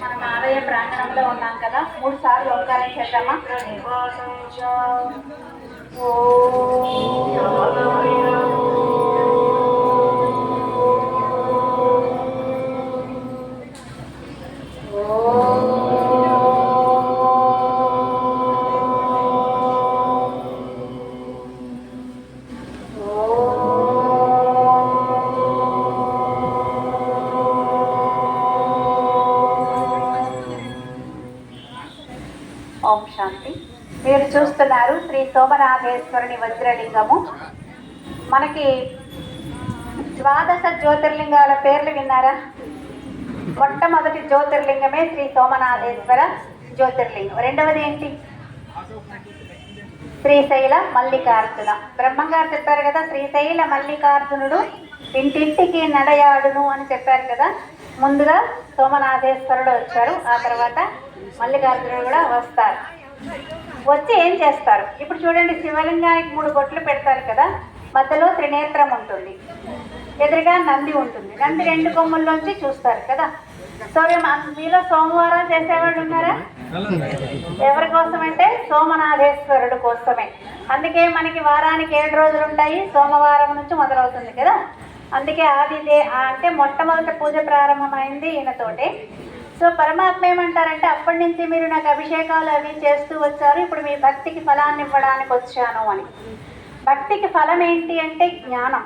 మనం ఆలయ ప్రాంగణంలో ఉన్నాం కదా. మూడు సార్లు ఓంకారం చేద్దామా? ఓం ఓం శాంతి. మీరు చూస్తున్నారు శ్రీ సోమనాథేశ్వరుని వజ్రలింగము. మనకి ద్వాదశ జ్యోతిర్లింగాల పేర్లు విన్నారా? మొట్టమొదటి జ్యోతిర్లింగమే శ్రీ సోమనాథేశ్వర జ్యోతిర్లింగం. రెండవది ఏంటి? శ్రీశైల మల్లికార్జున. బ్రహ్మంగారు చెప్పారు కదా శ్రీశైల మల్లికార్జునుడు ఇంటింటికి నడయాడును అని చెప్పారు కదా. ముందుగా సోమనాథేశ్వరుడు వచ్చారు ఆ తర్వాత మల్లికార్జునుడు కూడా వస్తారు. వచ్చి ఏం చేస్తారు? ఇప్పుడు చూడండి శివలింగానికి మూడు బొట్లు పెడతారు కదా మధ్యలో త్రినేత్రం ఉంటుంది. ఎదురుగా నంది ఉంటుంది. నంది రెండు కొమ్ముల్లోంచి చూస్తారు కదా. సో మీలో సోమవారం చేసేవాళ్ళు ఉన్నారా? ఎవరి కోసం అంటే సోమనాథేశ్వరుడు కోసమే. అందుకే మనకి వారానికి ఏడు రోజులు ఉంటాయి. సోమవారం నుంచి మొదలవుతుంది కదా. అందుకే ఆది అంటే మొట్టమొదటి పూజ ప్రారంభమైంది ఈయనతోటే. సో పరమాత్మ ఏమంటారంటే అప్పటి నుంచి మీరు నాకు అభిషేకాలు అవి చేస్తూ వచ్చారు ఇప్పుడు మీ భక్తికి ఫలాన్ని ఇవ్వడానికి వచ్చాను అని. భక్తికి ఫలం ఏంటి అంటే జ్ఞానం.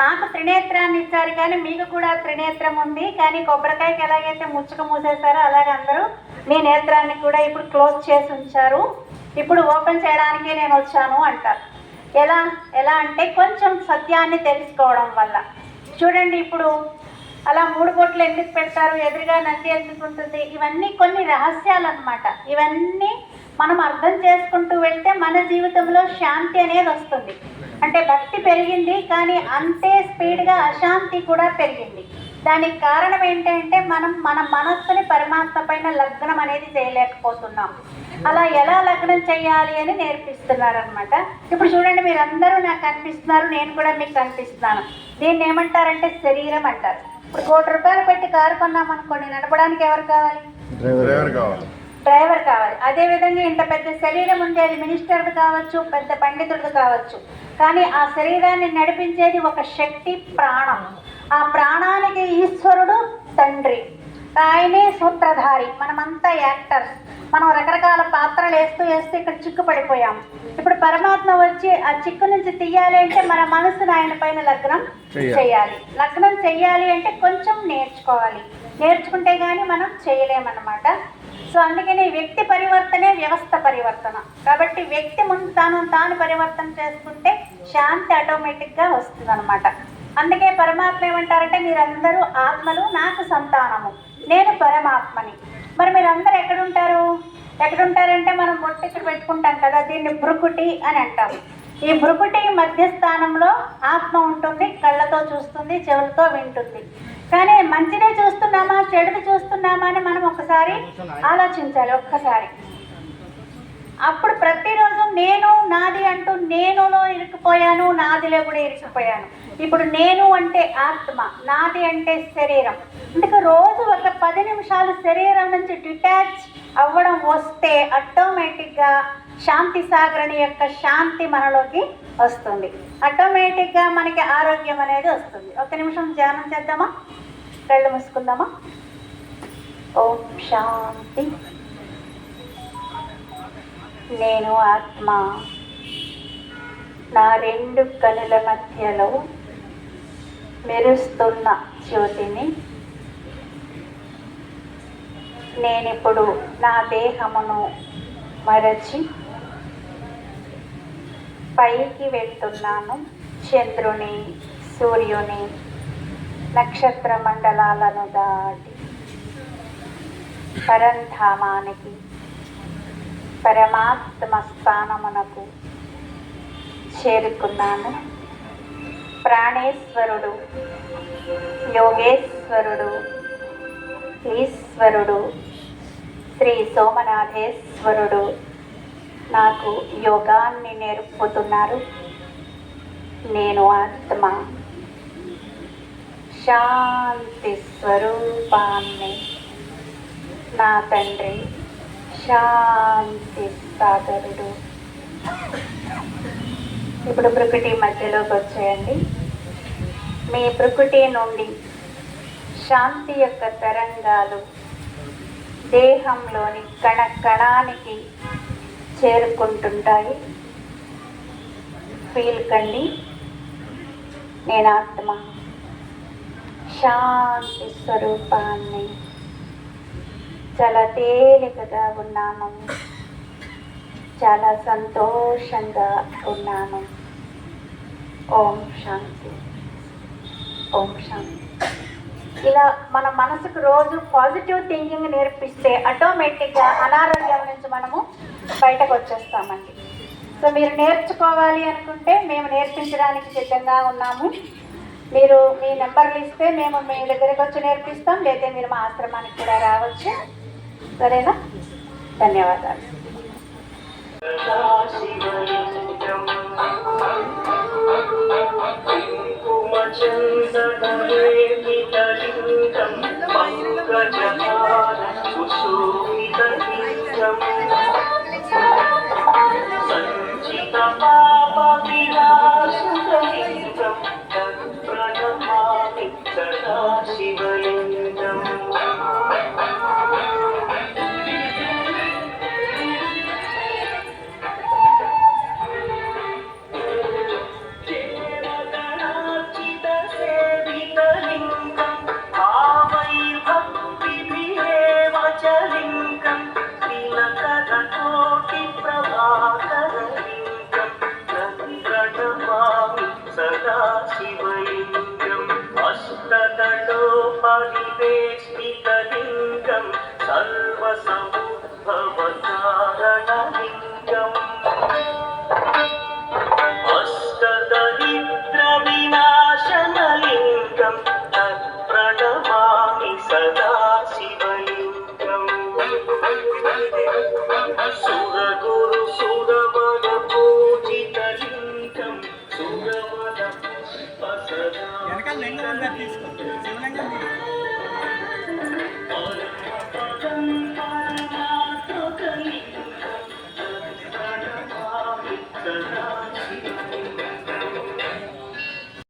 నాకు త్రినేత్రాన్ని ఇచ్చారు కానీ మీకు కూడా త్రినేత్రం ఉంది కానీ కొబ్బరికాయకి ఎలాగైతే ముచ్చుక మూసేశారో అలాగే అందరూ మీ నేత్రాన్ని కూడా ఇప్పుడు క్లోజ్ చేసి ఉంచారు. ఇప్పుడు ఓపెన్ చేయడానికే నేను వచ్చాను అంటారు. ఎలా? ఎలా అంటే కొంచెం సత్యాన్ని తెలుసుకోవడం వల్ల. చూడండి ఇప్పుడు అలా మూడు బొట్లు ఎందుకు పెడతారు? ఎదురుగా నంది ఎందుకు ఉంటుంది? ఇవన్నీ కొన్ని రహస్యాలు అనమాట ఇవన్నీ మనం అర్థం చేసుకుంటూ వెళ్తే మన జీవితంలో శాంతి అనేది వస్తుంది. అంటే భక్తి పెరిగింది కానీ అంతే స్పీడ్గా అశాంతి కూడా పెరిగింది. దానికి కారణం ఏంటంటే మనం మన మనస్సుని పరమాత్మ పైన లగ్నం అనేది చేయలేకపోతున్నాం. అలా ఎలా లగ్నం చేయాలి అని నేర్పిస్తున్నారు అనమాట ఇప్పుడు చూడండి మీరు అందరూ నాకు కనిపిస్తున్నారు నేను కూడా మీకు కనిపిస్తున్నాను దీన్ని ఏమంటారంటే శరీరం అంటారు. ఇప్పుడు కోటి రూపాయలు పెట్టి కారు కొన్నాం అనుకోండి నడపడానికి ఎవరు కావాలి? డ్రైవర్. కావాలి. డ్రైవర్ కావాలి. అదే విధంగా ఇంత పెద్ద శరీరం ఉంది అది మినిస్టర్ది కావచ్చు పెద్ద పండితుడిది కావచ్చు. కానీ ఆ శరీరాన్ని నడిపించేది ఒక శక్తి ప్రాణం. ఆ ప్రాణానికి ఈశ్వరుడు తండ్రి. ఆయనే సూత్రధారి. మనమంతా యాక్టర్స్. మనం రకరకాల పాత్రలు వేస్తూ వేస్తూ ఇక్కడ చిక్కు పడిపోయాం ఇప్పుడు పరమాత్మ వచ్చి ఆ చిక్కు నుంచి తీయాలి అంటే మన మనసును ఆయన పైన లగ్నం. చేయాలి. లగ్నం చెయ్యాలి అంటే కొంచెం నేర్చుకోవాలి. నేర్చుకుంటే గానీ మనం చేయలేమన్నమాట. సో అందుకని వ్యక్తి పరివర్తనే వ్యవస్థ పరివర్తన. కాబట్టి వ్యక్తి ముందు తాను తాను పరివర్తన చేసుకుంటే శాంతి ఆటోమేటిక్గా వస్తుంది అనమాట అందుకే పరమాత్మ ఏమంటారంటే మీరందరూ ఆత్మలు నాకు సంతానము. నేను పరమాత్మని. మరి మీరందరూ ఎక్కడుంటారు? ఎక్కడుంటారంటే మనం బొట్టు ఇక్కడ పెట్టుకుంటాం కదా దీన్ని భృకుటి అని అంటాం. ఈ భృకుటి మధ్య స్థానంలో ఆత్మ ఉంటుంది కళ్ళతో చూస్తుంది చెవులతో వింటుంది. కానీ మంచిదే చూస్తున్నామా చెడుది చూస్తున్నామా అని మనం ఒకసారి ఆలోచించాలి ఒక్కసారి. అప్పుడు ప్రతిరోజు నేను నాది అంటూ నేనులో ఇరుక్కుపోయాను నాదిలో కూడా ఇరుక్కుపోయాను. ఇప్పుడు నేను అంటే ఆత్మ నాది అంటే శరీరం. అందుకే రోజు ఒక పది నిమిషాలు శరీరం నుంచి డిటాచ్ అవ్వడం వస్తే ఆటోమేటిక్గా శాంతి సాగరణి యొక్క శాంతి మనలోకి వస్తుంది. ఆటోమేటిక్గా మనకి ఆరోగ్యం అనేది వస్తుంది. ఒక నిమిషం ధ్యానం చేద్దామా? కళ్ళు మూసుకుందామా? ఓం శాంతి. నేను ఆత్మ. నా రెండు కనుల మధ్యలో మెరుస్తున్న జ్యోతిని నేనిప్పుడు నా దేహమును మరచి పైకి వెళ్తున్నాను. చంద్రుని సూర్యుని నక్షత్ర మండలాలను దాటి పరంధామానికి పరమాత్మ స్థానమునకు చేరుకున్నాను. ప్రాణేశ్వరుడు యోగేశ్వరుడు ఈశ్వరుడు శ్రీ సోమనాథేశ్వరుడు నాకు యోగాన్ని నేర్పుతున్నారు. నేను ఆత్మ. శాంతి స్వరూపాన్ని నా తండ్రి శాంతి సాగరుడు. ఇప్పుడు ప్రకృతి మధ్యలోకి వచ్చేయండి. మీ ప్రకృతి నుండి శాంతి యొక్క తరంగాలు దేహంలోని కణ కణానికి చేరుకుంటుంటాయి. ఫీల్ కండి. నేను ఆత్మ. శాంతి స్వరూపాన్ని చాలా తేలికగా ఉన్నాను. చాలా సంతోషంగా ఉన్నాను. ఓం శాంతి. ఓం శాంతి. ఇలా మన మనసుకు రోజు పాజిటివ్ థింకింగ్ నేర్పిస్తే ఆటోమేటిక్గా అనారోగ్యం నుంచి మనము బయటకు వచ్చేస్తామండి. సో మీరు నేర్చుకోవాలి అనుకుంటే మేము నేర్పించడానికి సిద్ధంగా ఉన్నాము. మీరు మీ నెంబర్లు ఇస్తే మేము మీ దగ్గరికి వచ్చి నేర్పిస్తాం. లేదా మీరు మా ఆశ్రమానికి కూడా రావచ్చు. సరేనా? ధన్యవాదాలు. కుంకుమచందనరేమితలింగం Thank you. వెనకాల లింగం ఉందా తీసుకో. శివలింగం